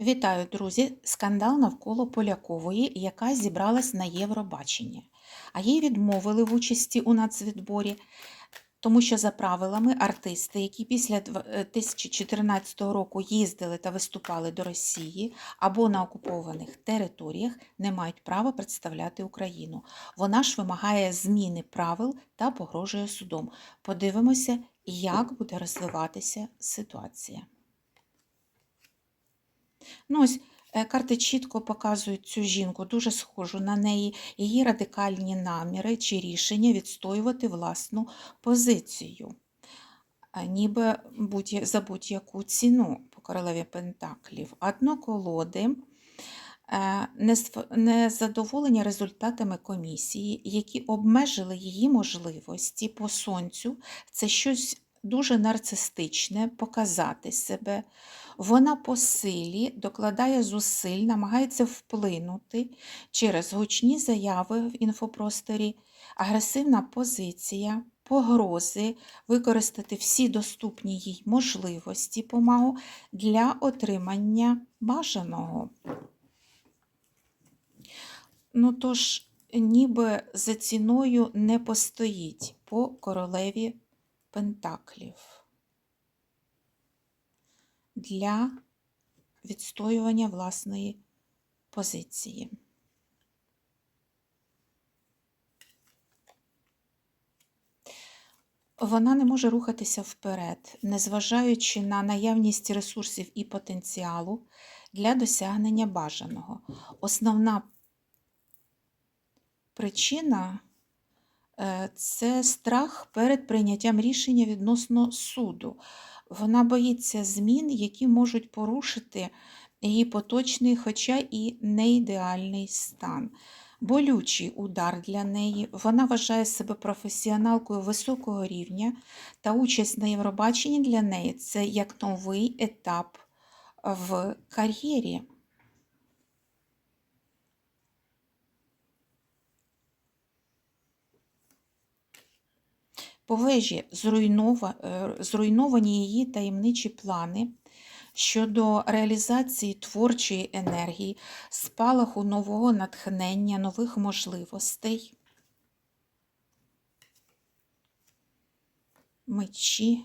Вітаю, друзі! Скандал навколо Полякової, яка зібралась на Євробачення. А їй відмовили в участі у нацвідборі, тому що за правилами артисти, які після е, 2014 року їздили та виступали до Росії або на окупованих територіях, не мають права представляти Україну. Вона ж вимагає зміни правил та погрожує судом. Подивимося, як буде розвиватися ситуація. Ну, ось е, карти чітко показують цю жінку, дуже схожу на неї, її радикальні наміри чи рішення відстоювати власну позицію, ніби будь- за будь-яку ціну по королеві Пентаклів. Одно колоди. е, Незадоволення результатами комісії, які обмежили її можливості по сонцю, це щось дуже нарцистичне, показати себе. Вона по силі докладає зусиль, намагається вплинути через гучні заяви в інфопросторі, агресивна позиція, погрози, використати всі доступні їй можливості помагу для отримання бажаного. Ну тож, ніби за ціною не постоїть по королеві Пентаклів для відстоювання власної позиції. Вона не може рухатися вперед, незважаючи на наявність ресурсів і потенціалу для досягнення бажаного. Основна причина це страх перед прийняттям рішення відносно суду. Вона боїться змін, які можуть порушити її поточний, хоча і не ідеальний стан. Болючий удар для неї. Вона вважає себе професіоналкою високого рівня, та участь на Євробаченні для неї це як новий етап в кар'єрі. По вежі е, зруйновані її таємничі плани щодо реалізації творчої енергії, спалаху нового натхнення, нових можливостей. Мечі.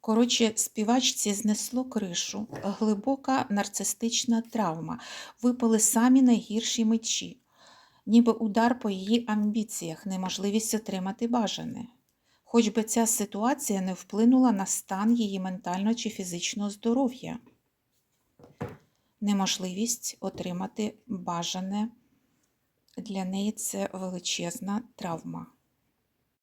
Коротше, співачці знесло кришу, глибока нарцистична травма. Випали самі найгірші мечі, ніби удар по її амбіціях, неможливість отримати бажане. Хоч би ця ситуація не вплинула на стан її ментального чи фізичного здоров'я. Неможливість отримати бажане для неї це величезна травма.